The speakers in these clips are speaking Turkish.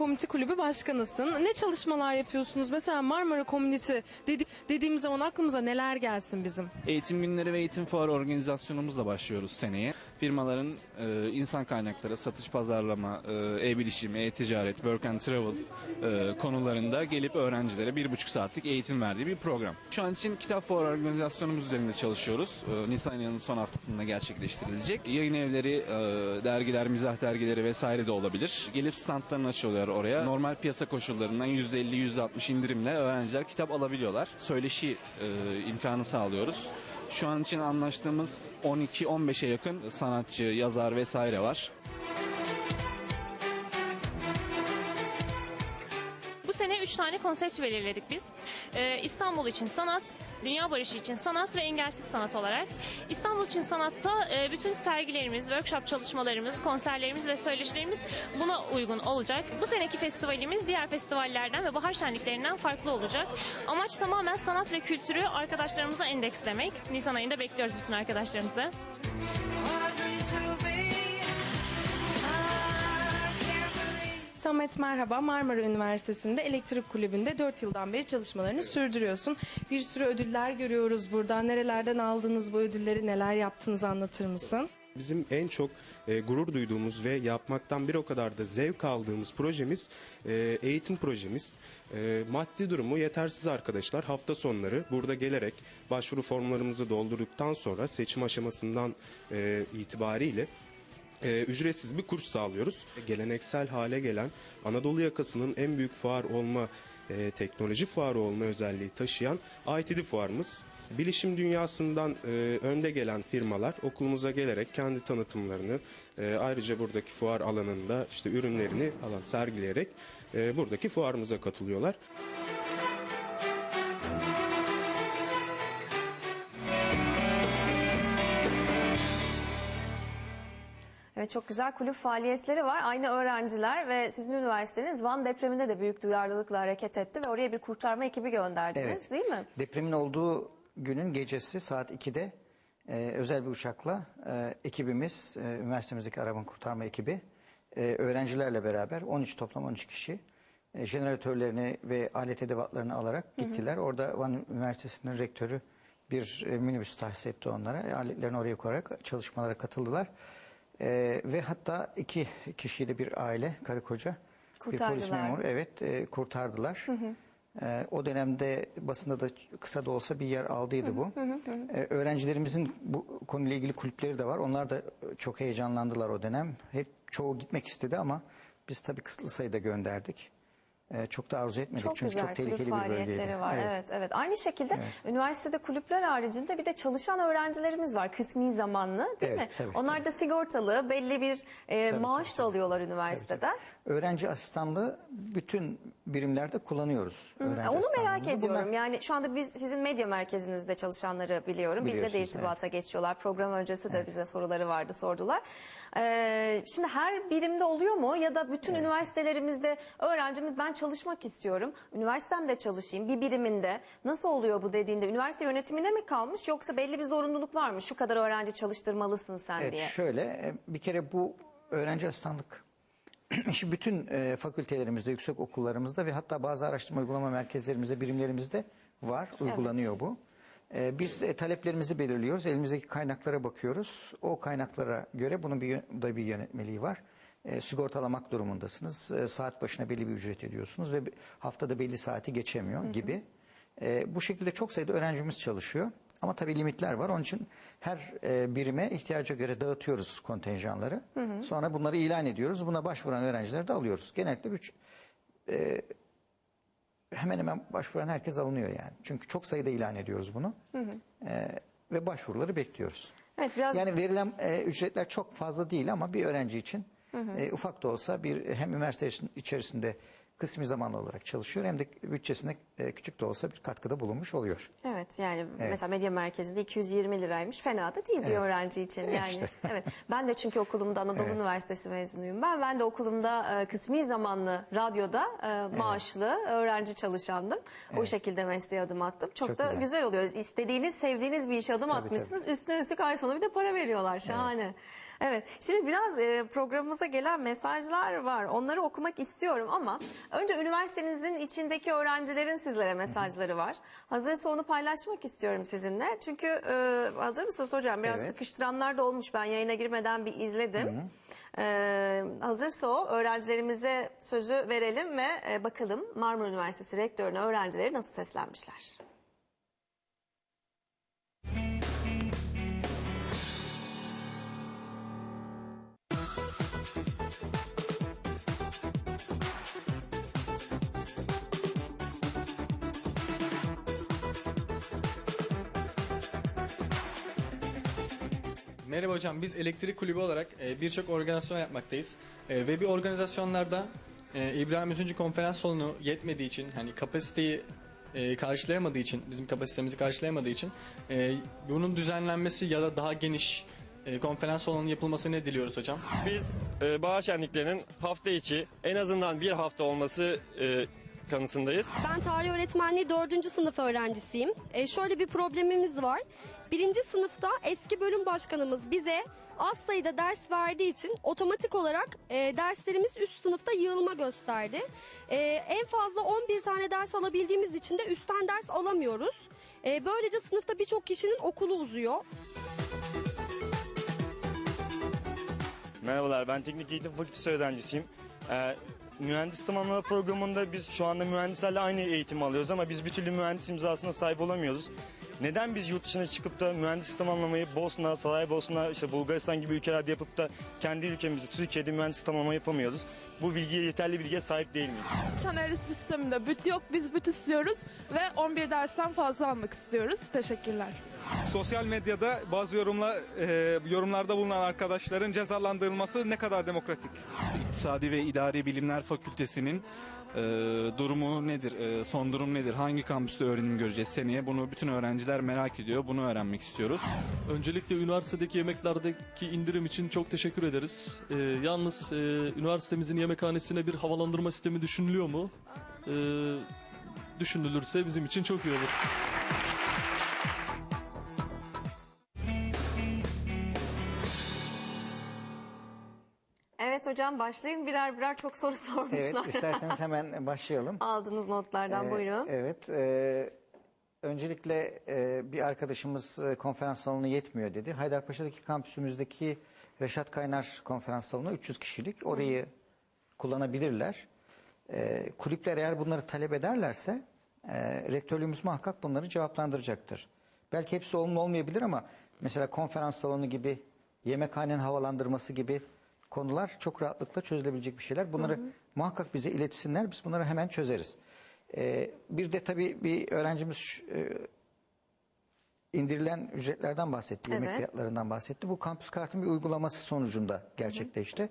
Community Kulübü Başkanısın. Ne çalışmalar yapıyorsunuz? Mesela Marmara Community dedi, dediğimiz zaman aklımıza neler gelsin bizim? Eğitim günleri ve eğitim fuarı organizasyonumuzla başlıyoruz seneye. Firmaların e, insan kaynakları, satış pazarlama, e, e-bilişim, e-ticaret, work and travel e, konularında gelip öğrencilere bir buçuk saatlik eğitim verdiği bir program. Şu an için kitap fuarı organizasyonumuz üzerinde çalışıyoruz. E, Nisan ayının son haftasında gerçekleştirilecek. Yayın evleri, e, dergiler, mizah dergileri vesaire de olabilir. Gelip standlarını açıyorlar oraya. Normal piyasa koşullarından %50-%60 indirimle öğrenciler kitap alabiliyorlar. Söyleşi e, imkanı sağlıyoruz. Şu an için anlaştığımız 12-15'e yakın sanatçı, yazar vesaire var. 3 tane konsept belirledik biz. Ee, İstanbul için sanat, dünya barışı için sanat ve engelsiz sanat olarak. İstanbul için sanatta e, bütün sergilerimiz, workshop çalışmalarımız, konserlerimiz ve söyleşilerimiz buna uygun olacak. Bu seneki festivalimiz diğer festivallerden ve bahar şenliklerinden farklı olacak. Amaç tamamen sanat ve kültürü arkadaşlarımıza endekslemek. Nisan ayında bekliyoruz bütün arkadaşlarımızı. wasn't to be. Samet merhaba. Marmara Üniversitesi'nde Elektrik Kulübü'nde 4 yıldan beri çalışmalarını sürdürüyorsun. Bir sürü ödüller görüyoruz burada. Nerelerden aldınız bu ödülleri, neler yaptınız anlatır mısın? Bizim en çok e, gurur duyduğumuz ve yapmaktan bir o kadar da zevk aldığımız projemiz e, eğitim projemiz. E, maddi durumu yetersiz arkadaşlar hafta sonları burada gelerek başvuru formlarımızı doldurduktan sonra seçim aşamasından e, itibariyle e, ücretsiz bir kurs sağlıyoruz. Geleneksel hale gelen Anadolu yakasının en büyük fuar olma, e, teknoloji fuarı olma özelliği taşıyan ITD fuarımız. Bilişim dünyasından e, önde gelen firmalar okulumuza gelerek kendi tanıtımlarını e, ayrıca buradaki fuar alanında işte ürünlerini falan sergileyerek e, buradaki fuarımıza katılıyorlar. Evet çok güzel kulüp faaliyetleri var. Aynı öğrenciler ve sizin üniversiteniz Van depreminde de büyük duyarlılıkla hareket etti ve oraya bir kurtarma ekibi gönderdiniz Evet. değil mi? Depremin olduğu günün gecesi saat 2'de e, özel bir uçakla e, ekibimiz, e, üniversitemizdeki arama kurtarma ekibi e, öğrencilerle beraber 13 toplam 13 kişi e, jeneratörlerini ve alet edevatlarını alarak gittiler. Orada Van Üniversitesi'nin rektörü bir e, minibüs tahsis etti onlara. E, aletlerini oraya koyarak çalışmalara katıldılar. E, ve hatta iki kişiyle bir aile, karı koca, bir polis memuru evet e, kurtardılar. E, o dönemde basında da kısa da olsa bir yer aldıydı bu. E, öğrencilerimizin bu konuyla ilgili kulüpleri de var. Onlar da çok heyecanlandılar o dönem. Hep çoğu gitmek istedi ama biz tabii kısıtlı sayıda gönderdik. E, çok da arzu etmedik Çok çünkü güzel çok tehlikeli kulüp bir faaliyetleri var. Evet. evet Aynı şekilde üniversitede kulüpler haricinde bir de çalışan öğrencilerimiz var kısmi zamanlı değil Evet, mi? tabii, Onlar tabii. da sigortalı belli bir e, Tabii, maaş tabii, da tabii. alıyorlar üniversiteden. Öğrenci asistanlığı bütün birimlerde kullanıyoruz. Öğrenci Onu merak ediyorum. Bunlar- Yani şu anda biz sizin medya merkezinizde çalışanları biliyorum. Bizde de irtibata geçiyorlar. Program öncesi de bize soruları vardı, sordular. Ee, şimdi her birimde oluyor mu ya da bütün üniversitelerimizde öğrencimiz ben çalışmak istiyorum. Üniversitemde çalışayım bir biriminde. Nasıl oluyor bu dediğinde üniversite yönetimine mi kalmış yoksa belli bir zorunluluk var mı? Şu kadar öğrenci çalıştırmalısın sen Evet diye. şöyle e, bir kere bu öğrenci asistanlık işi bütün e, fakültelerimizde, yüksek okullarımızda ve hatta bazı araştırma uygulama merkezlerimizde, birimlerimizde var, uygulanıyor bu. E, biz e, taleplerimizi belirliyoruz, elimizdeki kaynaklara bakıyoruz. O kaynaklara göre bunun bir, da bir yönetmeliği var. E, sigortalamak durumundasınız. E, saat başına belli bir ücret ediyorsunuz ve haftada belli saati geçemiyor gibi. E, bu şekilde çok sayıda öğrencimiz çalışıyor. Ama tabii limitler var. Onun için her e, birime ihtiyaca göre dağıtıyoruz kontenjanları. Sonra bunları ilan ediyoruz. Buna başvuran öğrencileri de alıyoruz. Genellikle üç, e, hemen hemen başvuran herkes alınıyor yani. Çünkü çok sayıda ilan ediyoruz bunu. E, ve başvuruları bekliyoruz. Evet biraz Yani verilen e, ücretler çok fazla değil ama bir öğrenci için e, ufak da olsa bir hem üniversite içerisinde kısmi zamanlı olarak çalışıyor hem de bütçesine e, küçük de olsa bir katkıda bulunmuş oluyor. Evet yani mesela medya merkezinde 220 liraymış fena da değil bir öğrenci için yani. Evet ben de çünkü okulumda Anadolu Evet. Üniversitesi mezunuyum ben. Ben de okulumda e, kısmi zamanlı radyoda e, maaşlı öğrenci çalışandım. O şekilde mesleğe adım attım. Çok, Çok da güzel. güzel. oluyor. İstediğiniz, sevdiğiniz bir işe adım Tabii, atmışsınız. Üstüne üstlük ay sonu bir de para veriyorlar. Şahane. Evet. Şimdi biraz e, programımıza gelen mesajlar var. Onları okumak istiyorum ama önce üniversitenizin içindeki öğrencilerin sizlere mesajları var. Hazırsa onu paylaşmak istiyorum sizinle. Çünkü e, hazır mısınız hocam? Biraz Evet. sıkıştıranlar da olmuş. Ben yayına girmeden bir izledim. E, hazırsa o öğrencilerimize sözü verelim ve e, bakalım Marmara Üniversitesi rektörüne öğrencileri nasıl seslenmişler. Merhaba hocam, biz elektrik kulübü olarak e, birçok organizasyon yapmaktayız. E, ve bir organizasyonlarda e, İbrahim Üzüncü konferans salonu yetmediği için, hani kapasiteyi karşılayamadığı için, bizim kapasitemizi karşılayamadığı için bunun düzenlenmesi ya da daha geniş e, konferans salonunun yapılmasını diliyoruz hocam. Biz e, bahar şenliklerinin hafta içi en azından bir hafta olması kanısındayız. Ben tarih öğretmenliği 4. sınıf öğrencisiyim. E, şöyle bir problemimiz var. Birinci sınıfta eski bölüm başkanımız bize az sayıda ders verdiği için otomatik olarak e, derslerimiz üst sınıfta yığılma gösterdi. E, en fazla 11 tane ders alabildiğimiz için de üstten ders alamıyoruz. E, böylece sınıfta birçok kişinin okulu uzuyor. Merhabalar ben Teknik Eğitim Fakültesi öğrencisiyim. Ee, mühendis tamamlama programında biz şu anda mühendislerle aynı eğitim alıyoruz ama biz bir türlü mühendis imzasına sahip olamıyoruz. Neden biz yurt dışına çıkıp da mühendis tamamlamayı Bosna, Saraybosna, işte Bulgaristan gibi ülkelerde yapıp da kendi ülkemizde Türkiye'de mühendis tamamlama yapamıyoruz? Bu bilgiye yeterli bilgiye sahip değil miyiz? Çanerli sisteminde büt yok biz büt istiyoruz ve 11 dersten fazla almak istiyoruz. Teşekkürler. Sosyal medyada bazı yorumla e, yorumlarda bulunan arkadaşların cezalandırılması ne kadar demokratik? İktisadi ve İdari Bilimler Fakültesi'nin e, durumu nedir? E, son durum nedir? Hangi kampüste öğrenim göreceğiz seneye? Bunu bütün öğrenciler merak ediyor. Bunu öğrenmek istiyoruz. Öncelikle üniversitedeki yemeklerdeki indirim için çok teşekkür ederiz. Ee, yalnız e, üniversitemizin yemekhanesine bir havalandırma sistemi düşünülüyor mu? Ee, düşünülürse bizim için çok iyi olur. Evet hocam başlayın birer birer çok soru sormuşlar. Evet isterseniz hemen başlayalım. Aldığınız notlardan Ee, buyurun. Evet. e, öncelikle e, bir arkadaşımız e, konferans salonu yetmiyor dedi. Haydarpaşa'daki kampüsümüzdeki Reşat Kaynar konferans salonu 300 kişilik. Orayı kullanabilirler. E, kulüpler eğer bunları talep ederlerse e, rektörlüğümüz muhakkak bunları cevaplandıracaktır. Belki hepsi olumlu olmayabilir ama mesela konferans salonu gibi yemekhanenin havalandırması gibi konular çok rahatlıkla çözülebilecek bir şeyler. Bunları muhakkak bize iletsinler. Biz bunları hemen çözeriz. Ee, bir de tabii bir öğrencimiz e, indirilen ücretlerden bahsetti, yemek Evet. fiyatlarından bahsetti. Bu kampüs kartın bir uygulaması sonucunda gerçekleşti.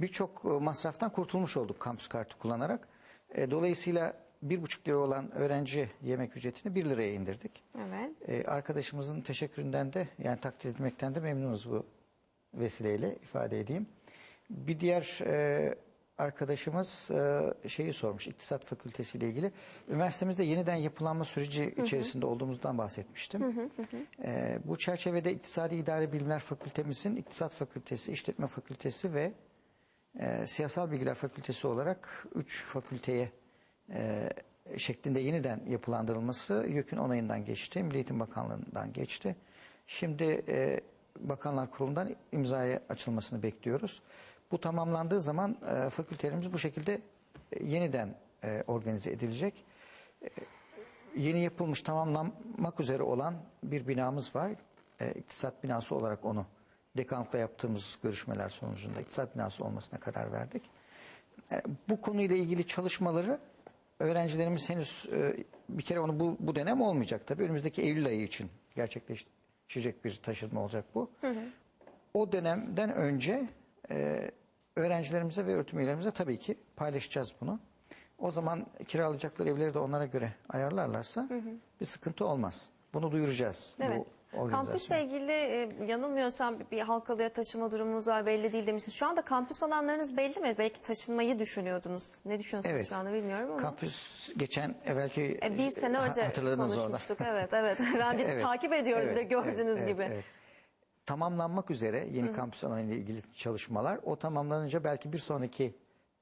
Birçok e, masraftan kurtulmuş olduk kampüs kartı kullanarak. E, dolayısıyla bir buçuk lira olan öğrenci yemek ücretini bir liraya indirdik. Evet. E, arkadaşımızın teşekküründen de yani takdir etmekten de memnunuz bu vesileyle ifade edeyim. Bir diğer e, arkadaşımız e, şeyi sormuş İktisat Fakültesi ile ilgili. Üniversitemizde yeniden yapılanma süreci içerisinde olduğumuzdan bahsetmiştim. E, bu çerçevede İktisadi İdare Bilimler Fakültemizin İktisat Fakültesi, İşletme Fakültesi ve e, Siyasal Bilgiler Fakültesi olarak üç fakülteye e, şeklinde yeniden yapılandırılması YÖK'ün onayından geçti. Milli Eğitim Bakanlığı'ndan geçti. Şimdi e, Bakanlar Kurulu'ndan imzaya açılmasını bekliyoruz. Bu tamamlandığı zaman e, fakültelerimiz bu şekilde e, yeniden e, organize edilecek. E, yeni yapılmış tamamlanmak üzere olan bir binamız var. E, iktisat binası olarak onu dekanlıkla yaptığımız görüşmeler sonucunda iktisat binası olmasına karar verdik. E, bu konuyla ilgili çalışmaları öğrencilerimiz henüz e, bir kere onu bu, bu dönem olmayacak tabii. Önümüzdeki Eylül ayı için gerçekleşecek bir taşınma olacak bu. O dönemden önce e, öğrencilerimize ve öğretim üyelerimize tabii ki paylaşacağız bunu. O zaman kiralayacakları evleri de onlara göre ayarlarlarsa bir sıkıntı olmaz. Bunu duyuracağız. Evet. Bu. Kampüsle ilgili e, yanılmıyorsam bir, Halkalı'ya taşıma durumunuz var belli değil demişsiniz. Şu anda kampüs alanlarınız belli mi? Belki taşınmayı düşünüyordunuz. Ne düşünüyorsunuz Evet. şu anda bilmiyorum ama. Kampüs geçen evvelki E, bir sene ha- önce hatırladınız orada. konuşmuştuk. Evet evet. Ben bir Evet. takip ediyoruz Evet, de gördüğünüz evet, gibi. evet, evet. Tamamlanmak üzere yeni kampüs alanı ile ilgili çalışmalar. O tamamlanınca belki bir sonraki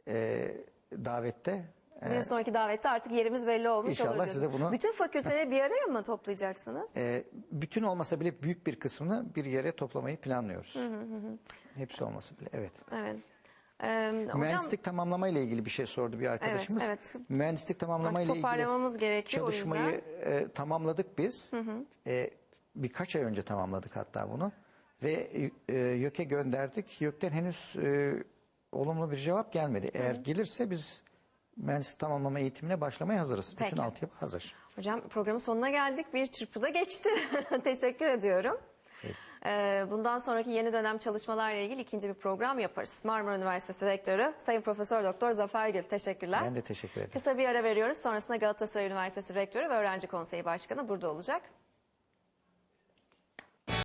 e, davette e, Bir sonraki davette artık yerimiz belli olmuş İnşallah olur size bunu- Bütün fakülteleri bir araya mı toplayacaksınız? e, bütün olmasa bile büyük bir kısmını bir yere toplamayı planlıyoruz. Hepsi olmasa bile evet. Evet. Ee, hocam Mühendislik tamamlama ile ilgili bir şey sordu bir arkadaşımız. evet. Mühendislik tamamlama ile ilgili gerekiyor çalışmayı e, tamamladık biz. E, birkaç ay önce tamamladık hatta bunu. Ve e, YÖK'e gönderdik. YÖK'ten henüz e, olumlu bir cevap gelmedi. Eğer gelirse biz mühendislik tamamlama eğitimine başlamaya hazırız. Peki. Bütün altyapı hazır. Hocam programın sonuna geldik. Bir çırpıda geçti. Teşekkür ediyorum. Ee, bundan sonraki yeni dönem çalışmalarla ilgili ikinci bir program yaparız. Marmara Üniversitesi Rektörü Sayın Profesör Doktor Zafer Gül. Teşekkürler. Ben de teşekkür ederim. Kısa bir ara veriyoruz. Sonrasında Galatasaray Üniversitesi Rektörü ve Öğrenci Konseyi Başkanı burada olacak.